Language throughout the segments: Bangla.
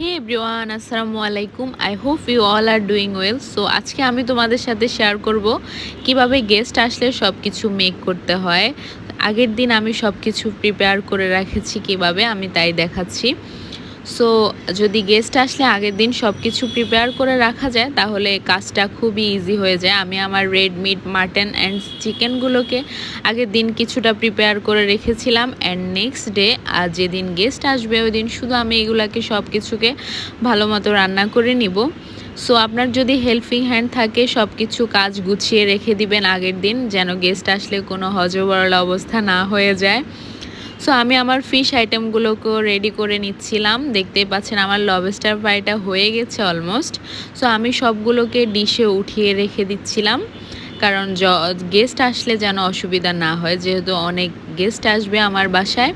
হে এভরিওয়ান আসসালামু আলাইকুম I hope you all are doing well so আজকে আমি তোমাদের সাথে শেয়ার করব কীভাবে গেস্ট আসলে সব কিছু মেক করতে হয়। আগের দিন আমি সব কিছু প্রিপেয়ার করে রেখেছি কীভাবে, আমি তাই দেখাচ্ছি। সো যদি গেস্ট আসলে আগের দিন সব কিছু প্রিপেয়ার করে রাখা যায়, তাহলে কাজটা খুবই ইজি হয়ে যায়। আমি আমার রেড মিট মাটন অ্যান্ড চিকেনগুলোকে আগের দিন কিছুটা প্রিপেয়ার করে রেখেছিলাম। অ্যান্ড নেক্সট ডে আর যেদিন গেস্ট আসবে ওই দিন শুধু আমি এগুলাকে সব কিছুকে ভালো মতো রান্না করে নিব। সো আপনার যদি হেল্পিং হ্যান্ড থাকে সব কিছু কাজ গুছিয়ে রেখে দিবেন আগের দিন, যেন গেস্ট আসলে কোনো হজবরল অবস্থা না হয়ে যায়। সো আমি আমার ফিশ আইটেমগুলোকেও রেডি করে নিচ্ছিলাম। দেখতেই পাচ্ছেন আমার লবস্টার ফ্রাইটা হয়ে গেছে অলমোস্ট সো আমি সবগুলোকে ডিশে উঠিয়ে রেখে দিচ্ছিলাম। কারণ গেস্ট আসলে যেন অসুবিধা না হয়, যেহেতু অনেক গেস্ট আসবে আমার বাসায়।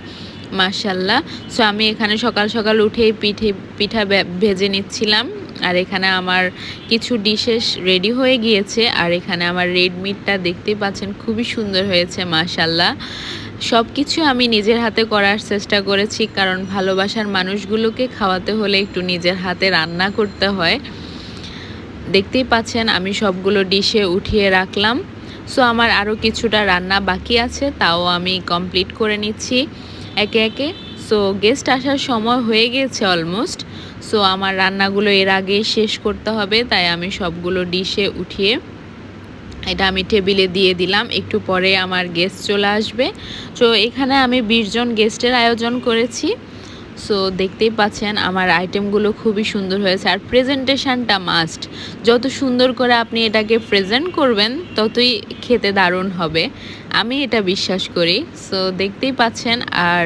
মার্শাল্লাহ সো আমি এখানে সকাল সকাল উঠেই পিঠে, পিঠা ভেজে নিচ্ছিলাম। আর এখানে আমার কিছু ডিশেস রেডি হয়ে গিয়েছে। আর এখানে আমার রেড মিটটা দেখতেই পাচ্ছেন, খুবই সুন্দর হয়েছে মাশাল্লাহ সব কিছু আমি নিজের হাতে করার চেষ্টা করেছি, কারণ ভালোবাসার মানুষগুলোকে খাওয়াতে হলে একটু নিজের হাতে রান্না করতে হয়। দেখতেই পাচ্ছেন, আমি সবগুলো ডিশে উঠিয়ে রাখলাম। সো আমার আরও কিছুটা রান্না বাকি আছে, তাও আমি কমপ্লিট করে নিচ্ছি। একে একে। সো গেস্ট আসার সময় হয়ে গেছে অলমোস্ট সো আমার রান্নাগুলো এর আগে শেষ করতে হবে, তাই আমি সবগুলো ডিশে উঠিয়ে এটা আমি টেবিলে দিয়ে দিলাম। একটু পরে আমার গেস্ট চলে আসবে। তো এখানে আমি বিশজন গেস্টের আয়োজন করেছি। সো দেখতেই পাচ্ছেন, আমার আইটেমগুলো খুবই সুন্দর হয়েছে। আর প্রেজেন্টেশনটা মাস্ট যত সুন্দর করে আপনি এটাকে প্রেজেন্ট করবেন, ততই খেতে দারুণ হবে। আমি এটা বিশ্বাস করি। সো দেখতেই পাচ্ছেন, আর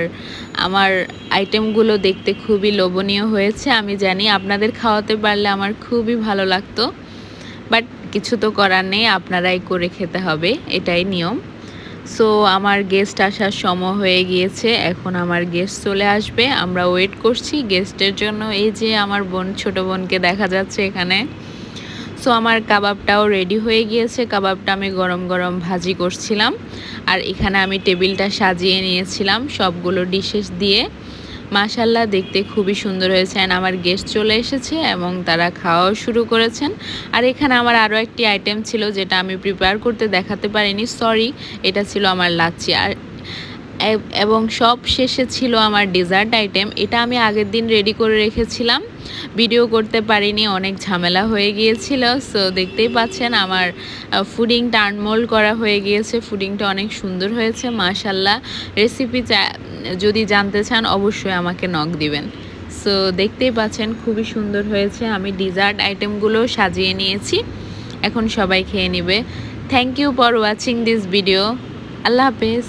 আমার আইটেমগুলো দেখতে খুবই লোভনীয় হয়েছে। আমি জানি আপনাদের খাওয়াতে পারলে আমার খুবই ভালো লাগতো। বাট কিছু তো করার নেই, আপনারাই করে খেতে হবে। এটাই নিয়ম। সো আমার গেস্ট আসার সময় হয়ে গিয়েছে। এখন আমার গেস্ট চলে আসবে। আমরা ওয়েট করছি গেস্টের জন্য। এই যে আমার বোন, ছোট বোনকে দেখা যাচ্ছে এখানে। সো আমার কাবাবটাও রেডি হয়ে গিয়েছে। কাবাবটা আমি গরম গরম ভাজি করছিলাম। আর এখানে আমি টেবিলটা সাজিয়ে নিয়েছিলাম সবগুলো ডিশেস দিয়ে। মাশাল্লাহ দেখতে খুবই সুন্দর হয়েছে। অ্যান্ড আমার গেস্ট চলে এসেছে এবং তারা খাওয়াও শুরু করেছেন। আর এখানে আমার আরও একটি আইটেম ছিল যেটা আমি প্রিপেয়ার করতে দেখাতে পারিনি। সরি এটা ছিল আমার লাচ্ছি। আর এবং সব শেষে ছিল আমার ডেজার্ট আইটেম এটা আমি আগের দিন রেডি করে রেখেছিলাম। ভিডিও করতে পারিনি, অনেক ঝামেলা হয়ে গিয়েছিল। সো দেখতেই পাচ্ছেন আমার ফুডিং টার্নমোল্ড করা হয়ে গিয়েছে। ফুডিংটা অনেক সুন্দর হয়েছে মাশাল্লাহ রেসিপি যদি জানতে চান, অবশ্যই আমাকে নক দিবেন। সো দেখতেই পাচ্ছেন, খুবই সুন্দর হয়েছে। আমি ডিজার্ট আইটেমগুলো সাজিয়ে নিয়েছি। এখন সবাই খেয়ে নেবে। Thank you for watching this video আল্লাহ হাফেজ।